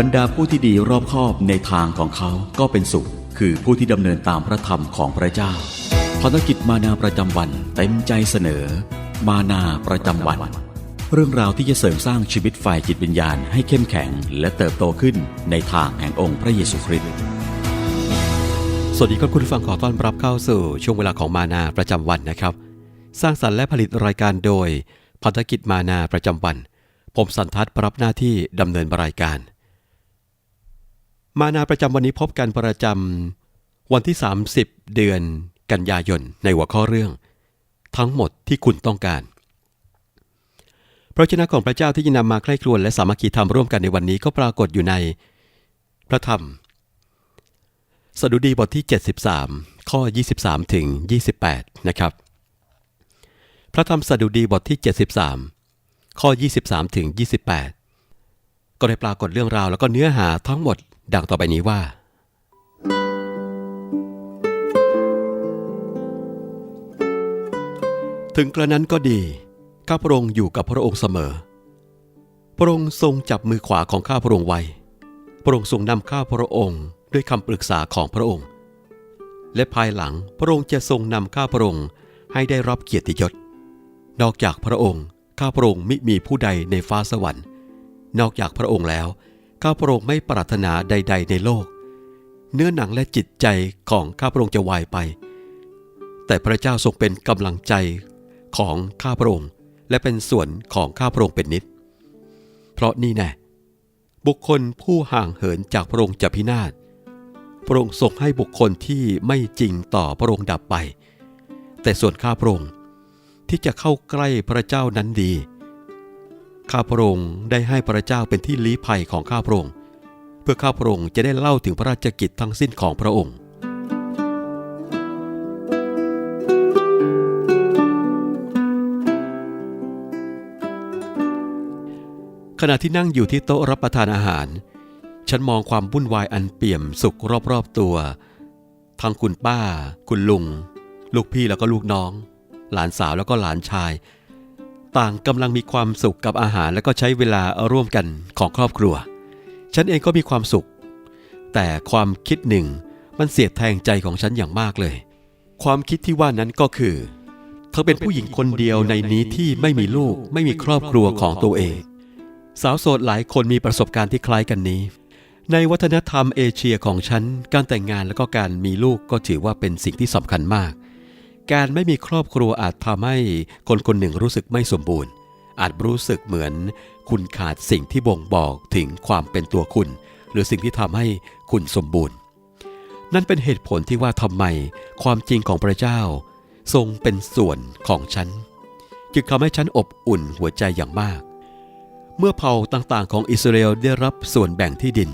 บรรดาผู้ที่ดีรอบคอบในทางของเขาก็เป็นสุข คือผู้ที่ดำเนินตามพระธรรมของพระเจ้าภารกิจมานาประจำวันเต็มใจเสนอ มานาประจำวัน เรื่องราวที่จะเสริมสร้างชีวิตฝ่ายจิตวิญญาณให้เข้มแข็ง และเติบโตขึ้นในทางแห่งองค์พระเยซูคริสต์สวัสดีครับคุณผู้ฟังขอต้อนรับเข้าสู่ช่วงเวลาของมานาประจำวันนะครับ สร้างสรรค์และผลิตรายการโดยพันธกิจมานาประจำวัน ผมสันทัศน์รับหน้าที่ดำเนินรายการ มานาประจำวันนี้พบกันประจำวันที่ 30 เดือนกันยายนในหัวข้อเรื่อง ทั้งหมดที่คุณต้องการ พระชนะของพระเจ้าที่จะนำมาใคร่ครวญและสามัคคีธรรมร่วมกันในวันนี้ก็ปรากฏอยู่ใน พระธรรม สดุดีบทที่ 73 ข้อ 23 ถึง 28 นะครับ พระธรรมสดุดีบทที่ 73 ข้อ 23 ถึง 28 ก็ได้ปรากฏเรื่องราวแล้วก็เนื้อหาทั้งหมด ดังต่อไปนี้ว่า ถึงกระนั้นก็ดี ข้าพระองค์อยู่กับพระองค์เสมอ พระองค์ทรงจับมือขวาของข้าพระองค์ไว้ พระองค์ทรงนำข้าพระองค์ด้วยคำปรึกษาของพระองค์ และภายหลังพระองค์จะทรงนำข้าพระองค์ให้ได้รับเกียรติยศ นอกจากพระองค์ ข้าพระองค์มิมีผู้ใดในฟ้าสวรรค์ นอกจากพระองค์แล้ว ข้าพระองค์ไม่ปรารถนาใด ๆ ในโลก เนื้อหนังและจิตใจของข้าพระองค์จะวายไป แต่พระเจ้าทรงเป็นกำลังใจของข้าพระองค์และเป็นส่วนของข้าพระองค์เป็นนิด เพราะนี่แน่บุคคลผู้ห่างเหินจากพระองค์จะพินาศ พระองค์ทรงให้บุคคลที่ไม่จริงต่อพระองค์ดับไป แต่ส่วนข้าพระองค์ที่จะเข้าใกล้พระเจ้านั้นดี ข้าพระองค์ได้ให้พระเจ้าเป็นที่ลี้ภัยของข้าพระองค์ เพื่อข้าพระองค์จะได้เล่าถึงพระราชกิจทั้งสิ้นของพระองค์ขณะที่นั่งอยู่ที่โต๊ะรับประทานอาหาร ฉันมองความวุ่นวายอันเปี่ยมสุขรอบๆตัว ทั้งคุณป้า คุณลุง ลูกพี่แล้วก็ลูกน้อง หลานสาวแล้วก็หลานชาย ต่างกำลังมีความสุขกับอาหารแล้วก็ใช้เวลาร่วมกันของครอบครัว ฉันเองก็มีความสุข แต่ความคิดหนึ่งมันเสียดแทงใจของฉันอย่างมากเลย ความคิดที่ว่านั้นก็คือ เธอเป็นผู้หญิงคนเดียวในนี้ที่ไม่มีลูกไม่มีครอบครัวของตัวเอง สาวโสดหลายคนมีประสบการณ์ที่คล้ายกันนี้ ในวัฒนธรรมเอเชียของฉัน การแต่งงานและก็การมีลูกก็ถือว่าเป็นสิ่งที่สำคัญมาก การไม่มีครอบครัวอาจทำให้คนคนหนึ่งรู้สึกไม่สมบูรณ์ อาจรู้สึกเหมือน คุณขาดสิ่งที่บ่งบอกถึงความเป็นตัวคุณ หรือสิ่งที่ทำให้คุณสมบูรณ์ นั่นเป็นเหตุผลที่ว่าทำไมความจริงของพระเจ้า ทรงเป็นส่วนของฉัน จึงทำให้ฉันอบอุ่นหัวใจอย่างมาก เมื่อเผ่าต่างๆ ของอิสราเอลได้รับส่วนแบ่งที่ดิน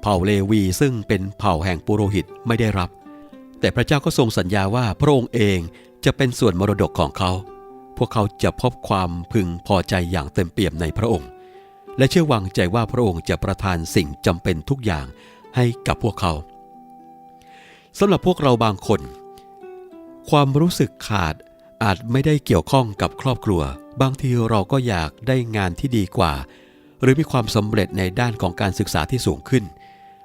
เผ่าเลวีซึ่งเป็นเผ่าแห่งปุโรหิตไม่ได้รับ แต่พระเจ้าก็ทรงสัญญาว่าพระองค์เองจะเป็นส่วนมรดกของเขา พวกเขาจะพบความพึงพอใจอย่างเต็มเปี่ยมในพระองค์ และเชื่อวางใจว่าพระองค์จะประทานสิ่งจำเป็นทุกอย่างให้กับพวกเขาสำหรับพวกเราบางคน ความรู้สึกขาดอาจไม่ได้เกี่ยวข้องกับครอบครัว บางทีเราก็อยากได้งานที่ดีกว่า หรือมีความสำเร็จในด้านของการศึกษาที่สูงขึ้น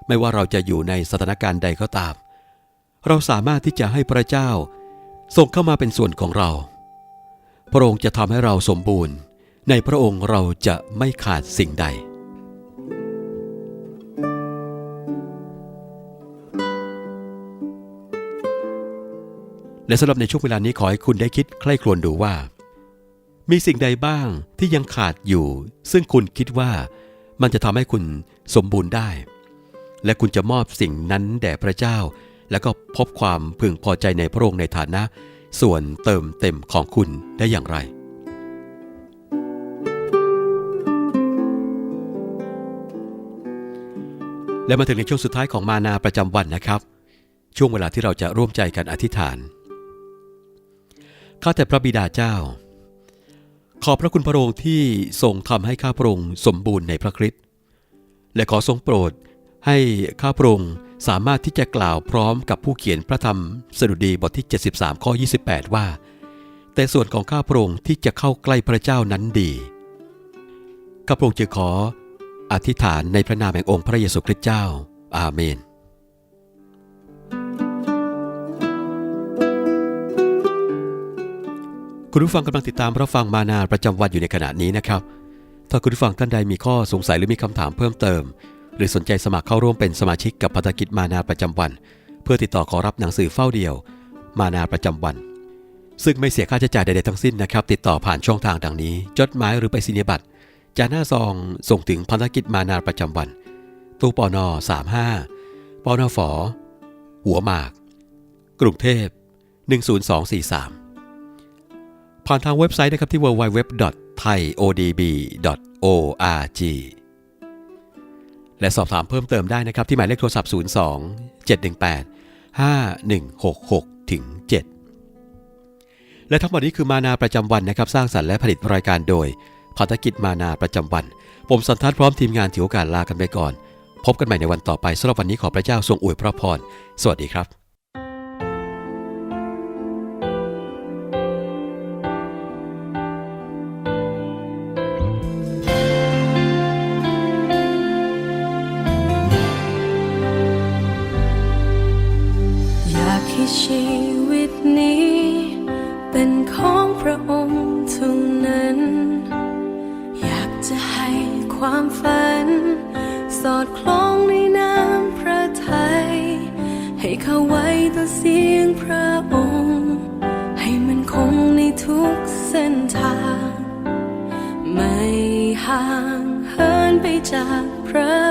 ไม่ว่าเราจะอยู่ในสถานการณ์ใดก็ตามเเราสามารถที่จะให้พระเจ้าส่งเข้ามาเป็นส่วนของเรา พระองค์จะทำให้เราสมบูรณ์ ในพระองค์เราจะไม่ขาดสิ่งใด และสำหรับในช่วงเวลานี้ขอให้คุณได้คิดใคร่ครวญดูว่า มีสิ่งใดบ้างที่ยังขาดอยู่ ซึ่งคุณคิดว่ามันจะทำให้คุณสมบูรณ์ได้ และคุณจะมอบสิ่งนั้นแด่พระเจ้า แล้วก็พบความพึงพอใจในพระองค์ในฐานะ ส่วนเติมเต็มของคุณได้อย่างไร และมาถึงในช่วงสุดท้ายของมานาประจำวันนะครับ ช่วงเวลาที่เราจะร่วมใจกันอธิษฐานข้าแต่พระบิดาเจ้า ขอบพระคุณพระองค์ที่ทรงทำให้ข้าพระองค์สมบูรณ์ในพระคริสต์และขอทรงโปรดให้ข้าพระองค์ สามารถที่จะกล่าวพร้อมกับผู้เขียนพระธรรมสดุดีบทที่ 73 ข้อ 28 ว่า แต่ส่วนของข้าพระองค์ที่จะเข้าใกล้พระเจ้านั้นดีข้าพระองค์จะขอ อธิษฐานในพระนามแห่งองค์พระเยซูคริสต์เจ้า อาเมนคุณผู้ฟังกำลังติดตามรับฟังมานาประจำวันอยู่ในขณะนี้นะครับ ถ้าคุณผู้ฟังท่านใดมีข้อสงสัยหรือมีคำถามเพิ่มเติม หรือสนใจสมัครเข้าร่วมเป็นสมาชิกกับพัฒกิจมานาประจำวัน เพื่อติดต่อขอรับหนังสือเฝ้าเดียว มานาประจำวัน ซึ่งไม่เสียค่าใช้จ่ายใดๆทั้งสิ้นนะครับ ติดต่อผ่านช่องทางดังนี้ จดหมายหรือไปสินิบัตรจาหน้าซองส่งถึงพันธกิจมานาประจำวัน ตู้ปอนอ35ปอนอฝอหัวหมาก กรุงเทพ 10243 ผ่านทางเว็บไซต์นะครับที่ www.thaiodb.org และสอบถามเพิ่มเติมได้นะครับ ที่หมายเลขโทรศัพท์ 02 718 5166ถึง7และทั้งหมดนี้คือมานาประจำวันนะครับ สร้างสรรค์และผลิตรายการโดยพัฒกิจมานาประจำวัน ผมสันทัดพร้อมทีมงานถือโอกาสลากันไปก่อน พบกันใหม่ในวันต่อไปสำหรับวันนี้ขอพระเจ้าทรงอวยพระพร สวัสดีครับ สอดคล้องในน้ำพระทัยให้เข้าไว้ต่อเสียงพระองค์ ให้มันคงในทุกเส้นทาง ไม่ห่างเหินไปจากพระ